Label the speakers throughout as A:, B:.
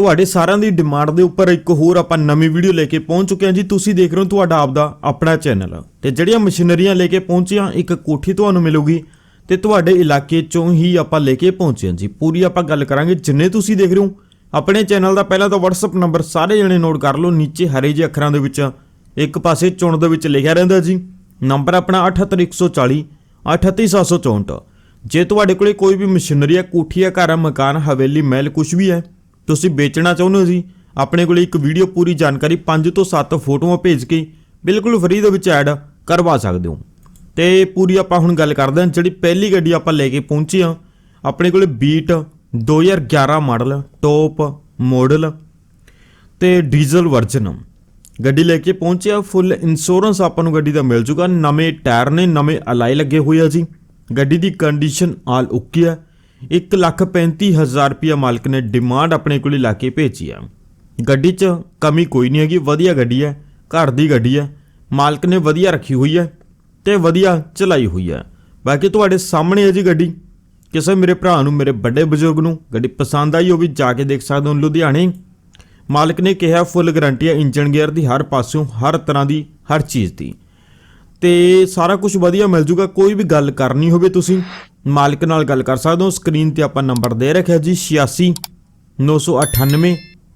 A: ਤੁਹਾਡੇ ਸਾਰਿਆਂ ਦੀ ਡਿਮਾਂਡ ਦੇ ਉੱਪਰ ਇੱਕ ਹੋਰ ਆਪਾਂ ਨਵੀਂ ਵੀਡੀਓ ਲੈ ਕੇ ਪਹੁੰਚ ਚੁੱਕੇ ਹਾਂ ਜੀ। ਤੁਸੀਂ ਦੇਖ ਰਹੇ ਹੋ ਤੁਹਾਡਾ ਆਪਦਾ, ਆਪਣਾ ਚੈਨਲ ਤੇ ਜਿਹੜੀਆਂ ਮਸ਼ੀਨਰੀਆਂ ਲੈ ਕੇ ਪਹੁੰਚੀਆਂ, ਇੱਕ ਕੋਠੀ ਤੁਹਾਨੂੰ ਮਿਲੂਗੀ। ਤੇ ਤੁਹਾਡੇ ਇਲਾਕੇ ਚੋਂ ਹੀ ਆਪਾਂ ਲੈ ਕੇ ਪਹੁੰਚੇ ਹਾਂ ਜੀ। ਪੂਰੀ ਆਪਾਂ ਗੱਲ ਕਰਾਂਗੇ। ਜਿੰਨੇ ਤੁਸੀਂ ਦੇਖ ਰਹੇ ਹੋ, ਆਪਣੇ ਚੈਨਲ ਦਾ ਪਹਿਲਾਂ ਤਾਂ WhatsApp ਨੰਬਰ ਸਾਰੇ ਜਣੇ ਨੋਟ ਕਰ ਲਓ। ਨੀਚੇ ਹਰੇ ਜਿਹੇ ਅੱਖਰਾਂ ਦੇ ਵਿੱਚ, ਇੱਕ ਪਾਸੇ ਚੁਣ ਦੇ ਵਿੱਚ ਲਿਖਿਆ ਰਹਿੰਦਾ ਜੀ। ਨੰਬਰ ਆਪਣਾ 78140 38764 ਜੇ ਤੁਹਾਡੇ ਕੋਲੇ ਕੋਈ ਵੀ ਮਸ਼ੀਨਰੀ ਹੈ, ਕੋਠੀ ਹੈ, ਘਰ ਹੈ, ਮਕਾਨ, ਹਵੇਲੀ, ਮਹਿਲ ਕੁਝ ਵੀ ਹੈ ਤੁਸੀਂ ਵੇਚਣਾ ਚਾਹੁੰਦੇ ਹੋ ਜੀ? ਆਪਣੇ ਕੋਲ ਇੱਕ ਵੀਡੀਓ ਪੂਰੀ ਜਾਣਕਾਰੀ 5 ਤੋਂ 7 ਫੋਟੋਆਂ ਭੇਜ ਕੇ ਬਿਲਕੁਲ ਫ੍ਰੀ ਦੇ ਵਿੱਚ ਐਡ ਕਰਵਾ ਸਕਦੇ ਹੋ। ਤੇ ਪੂਰੀ ਆਪਾਂ ਹੁਣ ਗੱਲ ਕਰਦੇ ਹਾਂ, ਜਿਹੜੀ ਪਹਿਲੀ ਗੱਡੀ ਆਪਾਂ ਲੈ ਕੇ ਪਹੁੰਚੇ ਹਾਂ, ਆਪਣੇ ਕੋਲ ਬੀਟ 2011 ਮਾਡਲ, ਟੌਪ ਮਾਡਲ ਤੇ ਡੀਜ਼ਲ ਵਰਜਨ। ਗੱਡੀ ਲੈ ਕੇ ਪਹੁੰਚਿਆ ਫੁੱਲ ਇੰਸ਼ੋਰੈਂਸ ਆਪਾਂ ਨੂੰ ਗੱਡੀ ਦਾ ਮਿਲ ਚੁੱਕਾ। ਨਵੇਂ ਟਾਇਰ ਨੇ, ਨਵੇਂ ਅਲਾਈ ਲੱਗੇ ਹੋਏ ਆ ਜੀ। ਗੱਡੀ ਦੀ ਕੰਡੀਸ਼ਨ ਆਲ ਓਕੇ ਆ। 135000 ਰੁਪਿਆ ਮਾਲਕ ਨੇ ਡਿਮਾਂਡ ਆਪਣੇ ਕੋਲ ਲਾ ਕੇ ਭੇਜੀ ਆ। ਗੱਡੀ 'ਚ ਕਮੀ ਕੋਈ ਨਹੀਂ ਹੈਗੀ, ਵਧੀਆ ਗੱਡੀ ਹੈ, ਘਰ ਦੀ ਗੱਡੀ ਹੈ, ਮਾਲਕ ਨੇ ਵਧੀਆ ਰੱਖੀ ਹੋਈ ਹੈ ਤੇ ਵਧੀਆ ਚਲਾਈ ਹੋਈ ਹੈ। ਬਾਕੀ ਤੁਹਾਡੇ ਸਾਹਮਣੇ ਹੈ ਜੀ ਗੱਡੀ। ਕਿਸੇ ਮੇਰੇ ਭਰਾ ਨੂੰ, ਮੇਰੇ ਵੱਡੇ ਬਜ਼ੁਰਗ ਨੂੰ ਗੱਡੀ ਪਸੰਦ ਆਈ, ਉਹ ਵੀ ਜਾ ਕੇ ਦੇਖ ਸਕਦੇ ਹੋ ਲੁਧਿਆਣੇ। ਮਾਲਕ ਨੇ ਕਿਹਾ, ਫੁੱਲ ਗਾਰੰਟੀ ਹੈ ਇੰਜਨ ਗੇਅਰ ਦੀ ਹਰ ਪਾਸਿਓਂ ਹਰ ਤਰ੍ਹਾਂ ਦੀ, ਹਰ ਚੀਜ਼ ਦੀ। ਤੇ ਸਾਰਾ ਕੁਝ ਵਧੀਆ ਮਿਲ ਜੂਗਾ, ਕੋਈ ਵੀ ਗੱਲ ਕਰਨੀ ਹੋਵੇ ਤੁਸੀਂ, ਮਾਲਕ ਨਾਲ ਗੱਲ ਕਰ ਸਕਦੇ ਹੋ। ਸਕਰੀਨ ਤੇ ਆਪਾਂ ਨੰਬਰ ਦੇ ਰੱਖਿਆ ਜੀ 86 998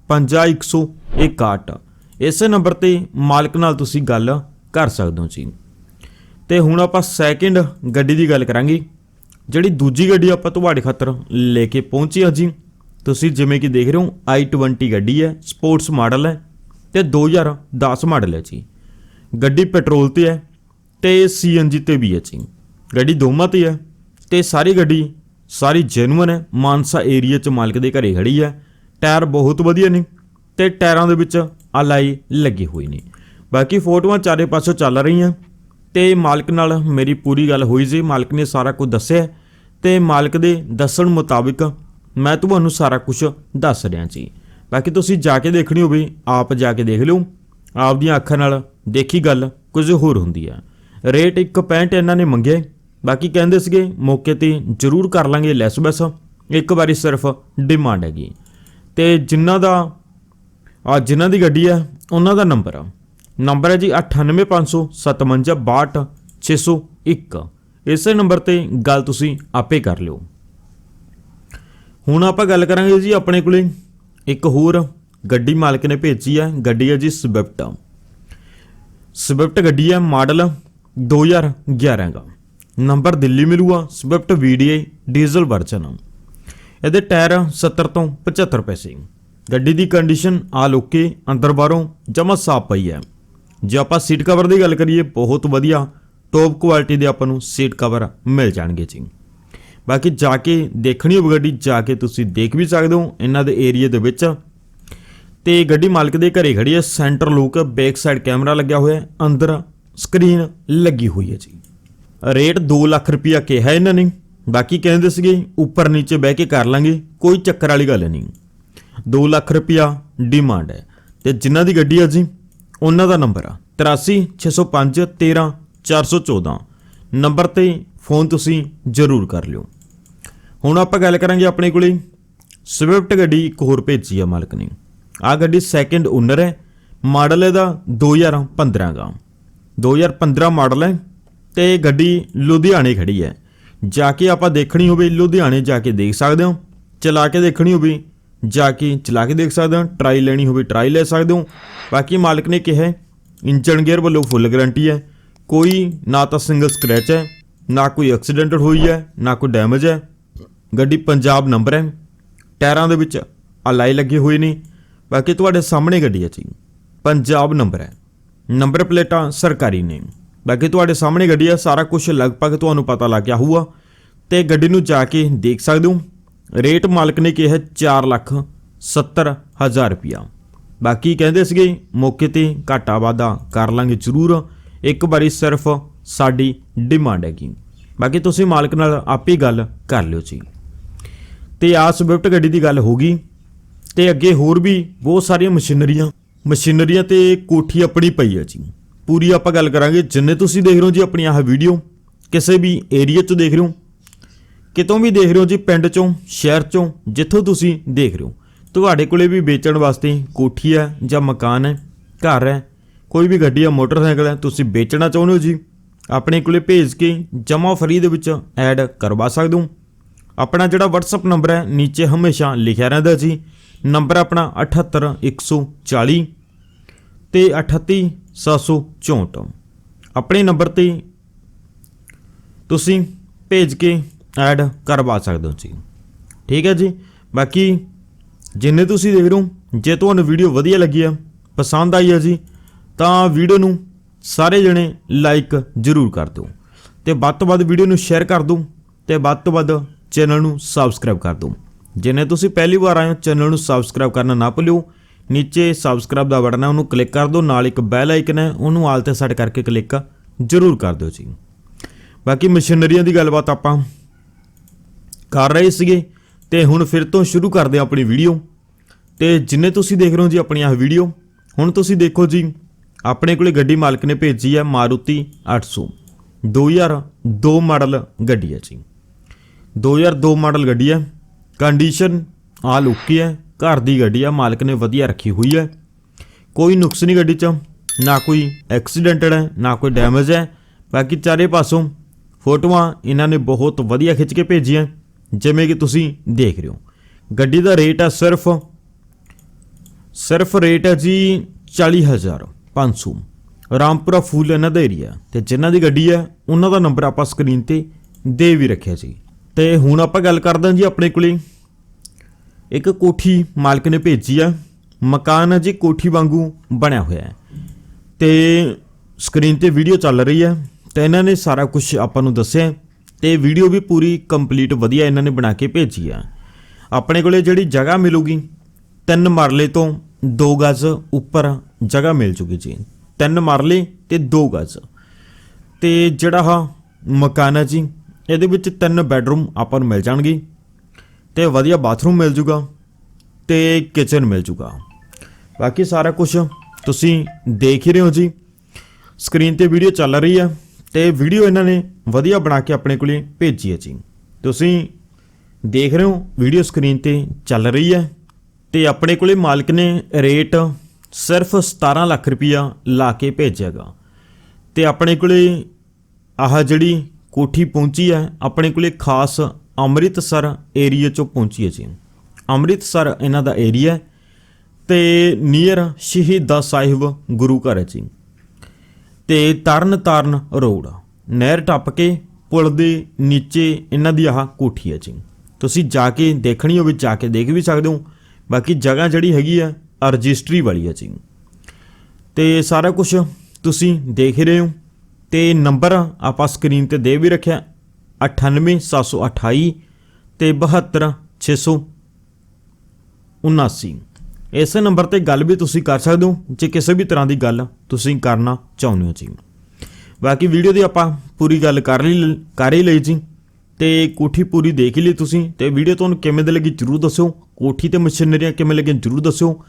A: 50161 ਇਸੇ ਨੰਬਰ ਤੇ ਮਾਲਕ ਨਾਲ ਤੁਸੀਂ ਗੱਲ ਕਰ ਸਕਦੇ ਹੋ ਜੀ। ਤੇ ਹੁਣ ਆਪਾਂ ਸੈਕਿੰਡ ਗੱਡੀ ਦੀ ਗੱਲ ਕਰਾਂਗੇ, ਜਿਹੜੀ ਦੂਜੀ ਗੱਡੀ ਆਪਾਂ ਤੁਹਾਡੇ ਖਾਤਰ ਲੈ ਕੇ ਪਹੁੰਚੇ ਹਾਂ ਜੀ। ਤੁਸੀਂ ਜਿਵੇਂ ਕਿ ਦੇਖ ਰਹੇ ਹੋ i20 ਗੱਡੀ ਹੈ, ਸਪੋਰਟਸ ਮਾਡਲ ਹੈ ਤੇ 2010 ਮਾਡਲ ਹੈ ਜੀ। ਗੱਡੀ ਪੈਟਰੋਲ ਤੇ ਹੈ ਤੇ ਸੀਐਨਜੀ ਤੇ ਵੀ ਹੈ ਜੀ। ਗੱਡੀ ਦੋਵਾਂ ਤੇ ਹੈ ਤੇ ਸਾਰੀ ਗੱਡੀ ਸਾਰੀ ਜੈਨੂਇਨ ਹੈ। ਮਾਨਸਾ ਏਰੀਆ ਚ ਮਾਲਕ ਦੇ ਘਰੇ ਖੜੀ ਹੈ। ਟਾਇਰ ਬਹੁਤ ਵਧੀਆ ਨੇ ਤੇ ਟਾਇਰਾਂ ਦੇ ਵਿੱਚ ਅਲਾਈ ਲੱਗੇ ਹੋਏ ਨੇ। ਬਾਕੀ ਫੋਟੋਆਂ ਚਾਰੇ ਪਾਸੋਂ ਚੱਲ ਰਹੀਆਂ ਤੇ ਮਾਲਕ ਨਾਲ ਮੇਰੀ ਪੂਰੀ ਗੱਲ ਹੋਈ ਸੀ। ਮਾਲਕ ਨੇ ਸਾਰਾ ਕੁਝ ਦੱਸਿਆ ਤੇ ਮਾਲਕ ਦੇ ਦੱਸਣ ਮੁਤਾਬਿਕ ਮੈਂ ਤੁਹਾਨੂੰ ਸਾਰਾ ਕੁਝ ਦੱਸ ਰਿਹਾ ਜੀ ਬਾਕੀ ਤੁਸੀਂ ਜਾ ਕੇ ਦੇਖਣੀ ਹੋਵੇ, ਆਪ ਜਾ ਕੇ ਦੇਖ ਲਿਓ। ਆਪਦੀਆਂ ਅੱਖਾਂ ਨਾਲ ਦੇਖੀ ਗੱਲ ਕੁਝ ਹੋਰ ਹੁੰਦੀ ਆ। ਰੇਟ 1.65 ਇਹਨਾਂ ਨੇ ਮੰਗਿਆ ਬਾਕੀ ਕਹਿੰਦੇ ਸੀਗੇ, ਮੌਕੇ ਤੇ ਜ਼ਰੂਰ ਕਰ ਲਾਂਗੇ ਲੈਸ ਬਸ। ਇੱਕ ਵਾਰੀ ਸਿਰਫ ਡਿਮਾਂਡ ਹੈਗੀ ਤੇ ਜਿਨ੍ਹਾਂ ਦਾ ਆ ਜਿਨ੍ਹਾਂ ਦੀ ਗੱਡੀ ਹੈ, ਉਹਨਾਂ ਦਾ ਨੰਬਰ ਆ। ਨੰਬਰ ਹੈ ਜੀ 9855562601 ਇਸੇ ਨੰਬਰ ਤੇ ਗੱਲ ਤੁਸੀਂ ਆਪੇ ਕਰ ਲਿਓ। ਹੁਣ ਆਪਾਂ ਗੱਲ ਕਰਾਂਗੇ ਜੀ ਆਪਣੇ ਕੋਲੇ। ਇੱਕ ਹੋਰ ਗੱਡੀ ਮਾਲਕ ਨੇ ਭੇਜੀ ਹੈ, ਗੱਡੀ ਹੈ ਜੀ ਸਵਿਫਟ ਸਵਿਫਟ ਗੱਡੀ ਹੈ, ਮਾਡਲ 2011 ਦਾ। ਨੰਬਰ ਦਿੱਲੀ ਮਿਲੂਗਾ ਸਵਿਫਟ VDI ਡੀਜ਼ਲ ਵਰਜਨ। ਇਹਦੇ ਟਾਇਰ 70 ਤੋਂ 75 ਪੈਸੇ। ਗੱਡੀ ਦੀ ਕੰਡੀਸ਼ਨ ਆ ਲੋਕੇ ਅੰਦਰ ਬਾਹਰੋਂ ਜਮਾ ਸਾਫ਼ ਪਈ ਹੈ। ਜੇ ਆਪਾਂ ਸੀਟ ਕਵਰ ਦੀ ਗੱਲ ਕਰੀਏ, ਬਹੁਤ ਵਧੀਆ ਟੌਪ ਕੁਆਲਿਟੀ ਦੇ ਆਪਾਂ ਨੂੰ ਸੀਟ ਕਵਰ ਮਿਲ ਜਾਣਗੇ ਜੀ। ਬਾਕੀ ਜਾ ਕੇ ਦੇਖਣੀ ਹੋਵੇ ਗੱਡੀ, ਜਾ ਕੇ ਤੁਸੀਂ ਦੇਖ ਵੀ ਸਕਦੇ ਹੋ ਇਹਨਾਂ ਦੇ ਏਰੀਆ ਦੇ ਵਿੱਚ। ਤੇ ਗੱਡੀ ਮਾਲਕ ਦੇ ਘਰੇ ਖੜੀ ਹੈ centre lock back side camera ਲੱਗਿਆ ਹੋਇਆ ਹੈ, ਅੰਦਰ ਸਕਰੀਨ ਲੱਗੀ ਹੋਈ ਹੈ ਜੀ। ਰੇਟ 2 ਲੱਖ ਰੁਪਇਆ ਕਿਹਾ ਇਹਨਾਂ ਨੇ। ਬਾਕੀ ਕਹਿੰਦੇ ਸੀਗੇ, ਉੱਪਰ ਨੀਚੇ ਬਹਿ ਕੇ ਕਰ ਲਾਂਗੇ, ਕੋਈ ਚੱਕਰ ਵਾਲੀ ਗੱਲ ਨਹੀਂ। 2 ਲੱਖ ਰੁਪਇਆ ਡਿਮਾਂਡ ਹੈ। ਤੇ ਜਿਨ੍ਹਾਂ ਦੀ ਗੱਡੀ ਆ ਜੀ, ਉਹਨਾਂ ਦਾ ਨੰਬਰ ਆ। 83605 13414 ਨੰਬਰ ਤੇ ਫੋਨ ਤੁਸੀਂ ਜ਼ਰੂਰ ਕਰ ਲਿਓ। ਹੁਣ ਆਪਾਂ ਗੱਲ ਕਰਾਂਗੇ ਆਪਣੇ ਕੋਲੇ। ਸਵਿਫਟ ਗੱਡੀ ਇੱਕ ਹੋਰ ਭੇਜੀ ਆ ਮਾਲਕ ਨੇ। ਆ ਗੱਡੀ ਸੈਕੰਡ ਓਨਰ ਹੈ। ਮਾਡਲ ਇਹਦਾ 2015 ਦਾ। 2015 ਮਾਡਲ ਹੈ ਤੇ ਗੱਡੀ ਲੁਧਿਆਣੇ ਖੜੀ ਹੈ। ਜਾ ਕੇ ਆਪਾਂ ਦੇਖਣੀ ਹੋਵੇ ਲੁਧਿਆਣੇ ਜਾ ਕੇ ਦੇਖ ਸਕਦੇ ਹੋ, ਚਲਾ ਕੇ ਦੇਖਣੀ ਹੋਵੇ, ਜਾ ਕੇ ਚਲਾ ਕੇ ਦੇਖ ਸਕਦੇ ਹੋ ਟਰਾਈ ਲੈਣੀ ਹੋਵੇ ਟਰਾਈ ਲੈ ਸਕਦੇ ਹੋ। ਬਾਕੀ ਮਾਲਕ ਨੇ ਕਿਹਾ ਇੰਜਨ ਗੇਅਰ ਵੱਲੋਂ ਫੁੱਲ ਗਾਰੰਟੀ ਹੈ। ਕੋਈ ਨਾ ਤਾਂ ਸਿੰਗਲ ਸਕ੍ਰੈਚ ਹੈ, ਨਾ ਕੋਈ ਐਕਸੀਡੈਂਟ ਹੋਈ ਹੈ, ਨਾ ਕੋਈ ਡੈਮੇਜ ਹੈ। ਗੱਡੀ ਪੰਜਾਬ ਨੰਬਰ ਹੈ, ਟਾਇਰਾਂ ਦੇ ਵਿੱਚ ਅਲਾਈ ਲੱਗੇ ਹੋਏ ਨੇ। ਬਾਕੀ ਤੁਹਾਡੇ ਸਾਹਮਣੇ ਗੱਡੀ ਹੈ ਜੀ, ਪੰਜਾਬ ਨੰਬਰ ਹੈ। ਨੰਬਰ ਪਲੇਟਾਂ ਸਰਕਾਰੀ ਨੇ। ਬਾਕੀ ਤੁਹਾਡੇ ਸਾਹਮਣੇ ਗੱਡੀ ਆ, ਸਾਰਾ ਕੁਝ ਲਗਭਗ ਤੁਹਾਨੂੰ ਪਤਾ ਲੱਗ ਗਿਆ ਹੋਊਗਾ। ਤੇ ਗੱਡੀ ਨੂੰ ਜਾ ਕੇ ਦੇਖ ਸਕਦੇ ਹੋ। ਰੇਟ ਮਾਲਕ ਨੇ ਕਿਹਾ 4 ਲੱਖ 70 ਹਜ਼ਾਰ ਰੁਪਿਆ ਬਾਕੀ ਕਹਿੰਦੇ ਸੀਗੇ, ਮੌਕੇ ਤੇ ਘਾਟਾ ਵਾਧਾ ਕਰ ਲਾਂਗੇ ਜ਼ਰੂਰ। ਇੱਕ ਵਾਰੀ ਸਿਰਫ ਸਾਡੀ ਡਿਮਾਂਡ ਹੈਗੀ। ਬਾਕੀ ਤੁਸੀਂ ਮਾਲਕ ਨਾਲ ਆਪੇ ਗੱਲ ਕਰ ਲਿਓ ਜੀ। ਤੇ ਆ ਸਵਿਫਟ ਗੱਡੀ ਦੀ ਗੱਲ ਹੋ ਗਈ। ਤੇ ਅੱਗੇ ਹੋਰ ਵੀ ਬਹੁਤ ਸਾਰੀਆਂ ਮਸ਼ੀਨਰੀਆਂ ਮਸ਼ੀਨਰੀਆਂ ਤੇ ਕੋਠੀ ਆਪਣੀ ਪਈ ਹੈ ਜੀ। ਪੂਰੀ ਆਪਾਂ ਗੱਲ ਕਰਾਂਗੇ। ਜਿੰਨੇ ਤੁਸੀਂ ਦੇਖ ਰਹੇ ਹੋ ਜੀ ਆਪਣੀ ਆਹ ਵੀਡੀਓ, ਕਿਸੇ ਵੀ ਏਰੀਆ 'ਚ ਦੇਖ ਰਹੇ ਹੋ, ਕਿਤੋਂ ਵੀ ਦੇਖ ਰਹੇ ਹੋ ਜੀ, ਪਿੰਡ 'ਚੋਂ, ਸ਼ਹਿਰ 'ਚੋਂ, ਜਿੱਥੋਂ ਤੁਸੀਂ ਦੇਖ ਰਹੇ ਹੋ, ਤੁਹਾਡੇ ਕੋਲੇ ਵੀ ਵੇਚਣ ਵਾਸਤੇ ਕੋਠੀ ਹੈ ਜਾਂ ਮਕਾਨ ਹੈ, ਘਰ ਹੈ, ਕੋਈ ਵੀ ਗੱਡੀ ਜਾਂ ਮੋਟਰਸਾਈਕਲ ਹੈ, ਤੁਸੀਂ ਵੇਚਣਾ ਚਾਹੁੰਦੇ ਹੋ ਜੀ, ਆਪਣੇ ਕੋਲੇ ਭੇਜ ਕੇ ਜਮਾ ਫਰੀ ਦੇ ਵਿੱਚ ਐਡ ਕਰਵਾ ਸਕਦੇ ਹੋ। ਆਪਣਾ ਜਿਹੜਾ WhatsApp ਨੰਬਰ ਹੈ, ਨੀਚੇ ਹਮੇਸ਼ਾ ਲਿਖਿਆ ਰਹਿੰਦਾ ਜੀ ਨੰਬਰ ਆਪਣਾ 78140 ਤੇ 38764 ਆਪਣੇ ਨੰਬਰ ਤੇ ਤੁਸੀਂ ਭੇਜ ਕੇ ਐਡ ਕਰਵਾ ਸਕਦੇ ਹੋ ਜੀ। ਠੀਕ ਹੈ ਜੀ? ਬਾਕੀ ਜਿੰਨੇ ਤੁਸੀਂ ਦੇਖ ਰਹੇ ਹੋ, ਜੇ ਤੁਹਾਨੂੰ ਵੀਡੀਓ ਵਧੀਆ ਲੱਗੀ ਆ ਪਸੰਦ ਆਈ ਹੈ ਜੀ, ਤਾਂ ਵੀਡੀਓ ਨੂੰ ਸਾਰੇ ਜਣੇ ਲਾਈਕ ਜ਼ਰੂਰ ਕਰ ਦਿਓ। ਤੇ ਵੱਧ ਤੋਂ ਵੱਧ ਵੀਡੀਓ ਨੂੰ ਸ਼ੇਅਰ ਕਰ ਦਿਓ ਤੇ ਵੱਧ ਤੋਂ ਵੱਧ ਚੈਨਲ ਨੂੰ ਸਬਸਕ੍ਰਾਈਬ ਕਰ ਦਿਓ। ਜਿਨੇ ਤੁਸੀਂ ਪਹਿਲੀ ਵਾਰ ਆਏ ਹੋ, ਚੈਨਲ ਨੂੰ ਸਬਸਕ੍ਰਾਈਬ ਕਰਨਾ ਨਾ ਭੁੱਲਿਓ। ਨੀਚੇ ਸਬਸਕ੍ਰਾਈਬ ਦਾ ਬਟਨ ਹੈ, ਉਹਨੂੰ ਕਲਿੱਕ ਕਰ ਦਿਓ, ਨਾਲ ਇੱਕ ਬੈਲ ਆਈਕਨ ਹੈ, ਉਹਨੂੰ ਆਲ ਤੇ ਸੈੱਟ ਕਰਕੇ ਕਲਿੱਕ ਜ਼ਰੂਰ ਕਰ ਦਿਓ ਜੀ। ਬਾਕੀ ਮਸ਼ੀਨਰੀਆਂ ਦੀ ਗੱਲਬਾਤ ਆਪਾਂ ਕਰ ਰਹੇ ਸੀਗੇ, ਤੇ ਹੁਣ ਫਿਰ ਤੋਂ ਸ਼ੁਰੂ ਕਰਦੇ ਹਾਂ ਆਪਣੀ ਵੀਡੀਓ ਤੇ ਜਿੰਨੇ ਤੁਸੀਂ ਦੇਖ ਰਹੇ ਹੋ ਜੀ ਆਪਣੀ ਆਹ ਵੀਡੀਓ ਹੁਣ ਤੁਸੀਂ ਦੇਖੋ ਜੀ, ਆਪਣੇ ਕੋਲੇ ਗੱਡੀ ਮਾਲਕ ਨੇ ਭੇਜੀ ਹੈ ਮਾਰੂਤੀ 800 2002 ਮਾਡਲ ਗੱਡੀ ਹੈ ਜੀ। 2002 ਮਾਡਲ ਗੱਡੀ ਹੈ। ਕੰਡੀਸ਼ਨ ਆਲ ਓਕੇ ਹੈ। ਘਰ ਦੀ ਗੱਡੀ ਆ, ਮਾਲਕ ਨੇ ਵਧੀਆ ਰੱਖੀ ਹੋਈ ਹੈ ਕੋਈ ਨੁਕਸ ਨਹੀਂ ਗੱਡੀ 'ਚ, ਨਾ ਕੋਈ ਐਕਸੀਡੈਂਟਡ ਹੈ, ਨਾ ਕੋਈ ਡੈਮੇਜ ਹੈ। ਬਾਕੀ ਚਾਰੇ ਪਾਸੋਂ ਫੋਟੋਆਂ ਇਹਨਾਂ ਨੇ ਬਹੁਤ ਵਧੀਆ ਖਿੱਚ ਕੇ ਭੇਜੀਆਂ। ਜਿਵੇਂ ਕਿ ਤੁਸੀਂ ਦੇਖ ਰਹੇ ਹੋ। ਗੱਡੀ ਦਾ ਰੇਟ ਆ ਸਿਰਫ ਸਿਰਫ ਰੇਟ ਹੈ ਜੀ 40500 ਰਾਮਪੁਰਾ ਫੂਲ ਇਹਨਾਂ ਦਾ ਏਰੀਆ ਤੇ ਜਿਨ੍ਹਾਂ ਦੀ ਗੱਡੀ ਹੈ ਉਹਨਾਂ ਦਾ ਨੰਬਰ ਆਪਾਂ ਸਕਰੀਨ ਤੇ ਦੇ ਵੀ ਰੱਖਿਆ ਸੀ। ਤੇ ਹੁਣ ਆਪਾਂ ਗੱਲ ਕਰਦੇ ਹਾਂ ਜੀ ਆਪਣੇ ਕੋਲੇ ਇੱਕ ਕੋਠੀ ਮਾਲਕ ਨੇ ਭੇਜੀ ਆ। ਮਕਾਨ ਹੈ ਜੀ ਕੋਠੀ ਵਾਂਗੂ ਬਣਿਆ ਹੋਇਆ ਹੈ। ਤੇ ਸਕਰੀਨ ਤੇ ਵੀਡੀਓ ਚੱਲ ਰਹੀ ਹੈ। ਤੇ ਇਹਨਾਂ ਨੇ ਸਾਰਾ ਕੁਝ ਆਪਾਂ ਨੂੰ ਦੱਸਿਆ ਤੇ ਵੀਡੀਓ ਵੀ ਪੂਰੀ ਕੰਪਲੀਟ ਵਧੀਆ ਇਹਨਾਂ ਨੇ ਬਣਾ ਕੇ ਭੇਜੀ ਆ। ਆਪਣੇ ਕੋਲੇ ਜਿਹੜੀ ਜਗ੍ਹਾ ਮਿਲੂਗੀ, ਤਿੰਨ ਮਰਲੇ ਤੋਂ 2 ਗਜ਼ ਉੱਪਰ ਜਗ੍ਹਾ ਮਿਲ ਜੂਗੀ ਜੀ। ਤਿੰਨ ਮਰਲੇ ਤੇ 2 ਗਜ਼। ਤੇ ਜਿਹੜਾ ਹਾ ਮਕਾਨ ਹੈ ਜੀ, ਇਹਦੇ ਵਿੱਚ ਤਿੰਨ ਬੈਡਰੂਮ ਆਪਾਂ ਨੂੰ ਮਿਲ ਜਾਣਗੇ। ਤੇ ਵਧੀਆ ਬਾਥਰੂਮ ਮਿਲ ਜੂਗਾ ਤੇ ਕਿਚਨ ਮਿਲ ਜੂਗਾ। ਬਾਕੀ ਸਾਰਾ ਕੁਝ ਤੁਸੀਂ ਦੇਖ ਹੀ ਰਹੇ ਹੋ ਜੀ। ਸਕਰੀਨ ਤੇ ਵੀਡੀਓ ਚੱਲ ਰਹੀ ਹੈ ਤੇ ਵੀਡੀਓ ਇਹਨਾਂ ਨੇ ਵਧੀਆ ਬਣਾ ਕੇ ਆਪਣੇ ਕੋਲੇ ਭੇਜੀ ਹੈ ਜੀ। ਤੁਸੀਂ ਦੇਖ ਰਹੇ ਹੋ ਵੀਡੀਓ ਸਕਰੀਨ ਤੇ ਚੱਲ ਰਹੀ ਹੈ ਤੇ ਆਪਣੇ ਕੋਲੇ ਮਾਲਕ ਨੇ ਰੇਟ ਸਿਰਫ 17 ਲੱਖ ਰੁਪਇਆ ਲਾ ਕੇ ਭੇਜਿਆਗਾ ਤੇ ਆਪਣੇ ਕੋਲੇ ਆਹ ਜਿਹੜੀ ਕੋਠੀ ਪਹੁੰਚੀ ਹੈ ਆਪਣੇ ਕੋਲੇ ਖਾਸ ਅੰਮ੍ਰਿਤਸਰ ਏਰੀਆ ਚੋਂ ਪਹੁੰਚੀਏ ਜੀ। ਅੰਮ੍ਰਿਤਸਰ ਇਹਨਾਂ ਦਾ ਏਰੀਆ ਹੈ ਤੇ ਨੀਅਰ ਸ਼ਹੀਦਾ ਸਾਹਿਬ ਗੁਰੂ ਘਰ ਹੈ ਜੀ। ਤੇ ਤਰਨ ਤਾਰਨ ਰੋਡ, ਨਹਿਰ ਟੱਪ ਕੇ ਪੁਲ ਦੇ ਨੀਚੇ ਇਹਨਾਂ ਦੀ ਆਹ ਕੋਠੀ ਹੈ ਜੀ। ਤੁਸੀਂ ਜਾ ਕੇ ਦੇਖਣੀ ਹੋਵੇ, ਜਾ ਕੇ ਦੇਖ ਵੀ ਸਕਦੇ ਹੋ। ਬਾਕੀ ਜਗ੍ਹਾ ਜਿਹੜੀ ਹੈਗੀ ਆ, ਰਜਿਸਟਰੀ ਵਾਲੀ ਹੈ ਜੀ। ਤੇ ਸਾਰਾ ਕੁਝ ਤੁਸੀਂ ਦੇਖ ਰਹੇ ਹੋ। ਤੇ ਨੰਬਰ ਆਪਾਂ ਸਕਰੀਨ ਤੇ ਦੇ ਵੀ ਰੱਖਿਆ। 98728 ਤੇ 72679 ਇਸੇ ਨੰਬਰ ਤੇ ਗੱਲ ਵੀ ਤੁਸੀਂ ਕਰ ਸਕਦੇ ਹੋ, ਜੇ ਕਿਸੇ ਵੀ ਤਰ੍ਹਾਂ ਦੀ ਗੱਲ ਤੁਸੀਂ ਕਰਨਾ ਚਾਹੁੰਦੇ ਹੋ ਜੀ। ਬਾਕੀ ਵੀਡੀਓ ਦੀ ਆਪਾਂ ਪੂਰੀ ਗੱਲ ਕਰ ਲਈ, ਕਰ ਹੀ ਲਈ ਜੀ। ਤੇ ਕੋਠੀ ਪੂਰੀ ਦੇਖ ਹੀ ਲਈ ਤੁਸੀਂ। ਤੇ ਵੀਡੀਓ ਤੁਹਾਨੂੰ ਕਿਵੇਂ ਦੀ ਲੱਗੀ ਜਰੂਰ ਦੱਸਿਓ। ਕੋਠੀ ਤੇ ਮਸ਼ੀਨਰੀਆਂ ਕਿਵੇਂ ਲੱਗੀਆਂ ਜਰੂਰ ਦੱਸਿਓ।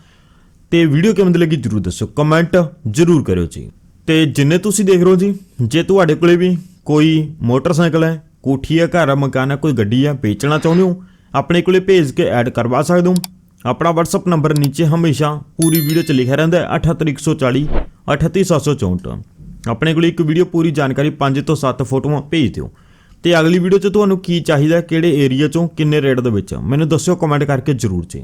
A: ਤੇ ਵੀਡੀਓ ਕਿਵੇਂ ਦੀ ਲੱਗੀ ਜਰੂਰ ਦੱਸਿਓ। ਕਮੈਂਟ ਜਰੂਰ ਕਰਿਓ ਜੀ। ਤੇ ਜਿੰਨੇ ਤੁਸੀਂ ਦੇਖ ਰਹੇ ਹੋ ਜੀ, ਜੇ ਤੁਹਾਡੇ ਕੋਲੇ ਵੀ ਕੋਈ ਮੋਟਰਸਾਈਕਲ ਹੈ ਕੋਠੀ ਹੈ, ਘਰ ਹੈ, ਮਕਾਨ ਹੈ, ਕੋਈ ਗੱਡੀ ਹੈ, ਵੇਚਣਾ ਚਾਹੁੰਦੇ ਹੋ? ਆਪਣੇ ਕੋਲੇ ਭੇਜ ਕੇ ਐਡ ਕਰਵਾ ਸਕਦੇ ਹੋ? ਆਪਣਾ WhatsApp ਨੰਬਰ ਨੀਚੇ ਹਮੇਸ਼ਾ ਪੂਰੀ ਵੀਡੀਓ 'ਚ ਲਿਖਿਆ ਰਹਿੰਦਾ ਹੈ 78140 38764 ਆਪਣੇ ਕੋਲੇ ਇੱਕ ਵੀਡੀਓ ਪੂਰੀ ਜਾਣਕਾਰੀ 5 ਤੋਂ 7 ਫੋਟੋਆਂ ਭੇਜ ਦਿਓ। ਤੇ ਅਗਲੀ ਵੀਡੀਓ 'ਚ ਤੁਹਾਨੂੰ ਕੀ ਚਾਹੀਦਾ ਕਿਹੜੇ ਏਰੀਆ 'ਚੋਂ, ਕਿੰਨੇ ਰੇਟ ਦੇ ਵਿੱਚ? ਮੈਨੂੰ ਦੱਸਿਓ ਕਮੈਂਟ ਕਰਕੇ ਜਰੂਰ ਜੀ।